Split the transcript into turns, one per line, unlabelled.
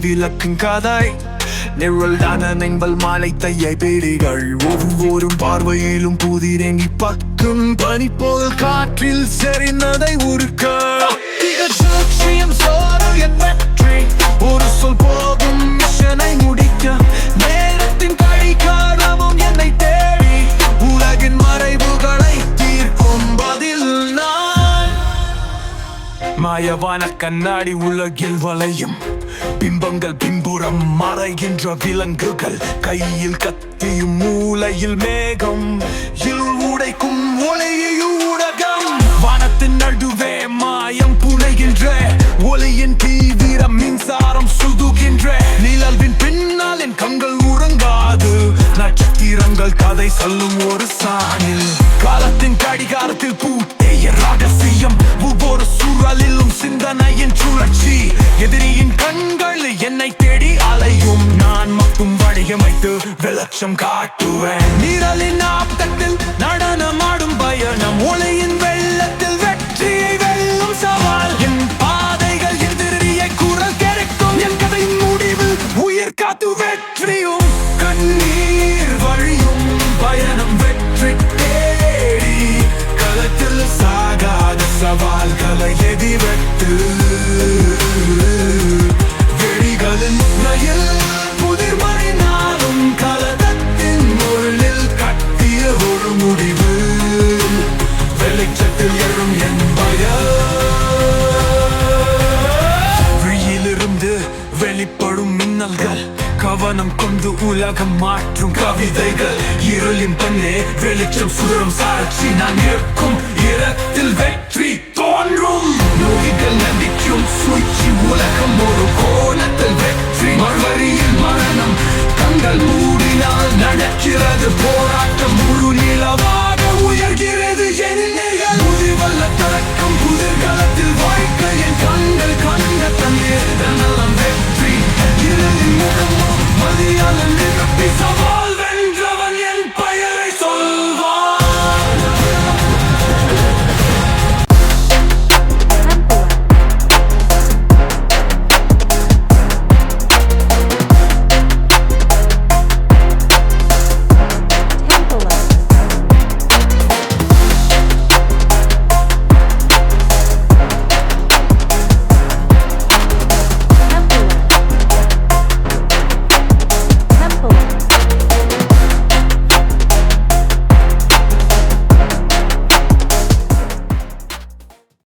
விளக்கும் கதை. நிழல்தான நெம்பல் மாலை தையை பேடிகள். ஒவ்வொரு பார்வையிலும் புதிரெங்கி பக்கும் பனி போல் காற்றில் செறிந்ததை உருக்க. சாட்சியம் சோறு என்ன மாயவான கண்ணாடி உலகில் வளையும். பிம்பங்கள் பின்புறம் மறைகின்ற விலங்குகள். கையில் கத்தியும் மூலையில் மேகம். இருள் உடைக்கும் ஒளியும் ஊடகம். வானத்தின் நடுவே மாயம் புனைகின்ற. ஒளியின் தீவிரம் மின்சாரம் சுதுகின்ற. நிழல்வின் பின்னால் என் கண்கள் உறங்காது. நட்சத்திரங்கள் கதை சொல்லும் ஒரு சா அலையும் நான் மட்டும் வடிவமைத்து வெளிச்சம் காட்டுவேன். நீரலின் ஆப்தத்தில் நடனமாடும் பயணம் ஒளியின் வெள்ளத்தில் வெற்றியை வெல்லும் சவால். என் பாதைகள் எதிரியை குரல் கிடைக்கும் என் கதையின் முடிவில் உயிர் காத்து வெற்றியும் கண்ணீர் வழியும் பயணம் வெற்றி தேடி. களத்தில் சாகாத சவால்களை கவனம் கொண்டு உலகம் மாற்றும் கவிதைகள். இருளின் பண்ணே வெளிச்சம் சுடரும் சாட்சி. நான் இருக்கும் இடத்தில் வெற்றி தோன்றும். நோய்கள் நம்பிக்கும் சூழ்ச்சி உலகம் ஒரு கோணத்தில் வெற்றி. மறுவரியில் மரணம் கண்கள் மூடினால் நடக்கிறது போராட்டம். It's over.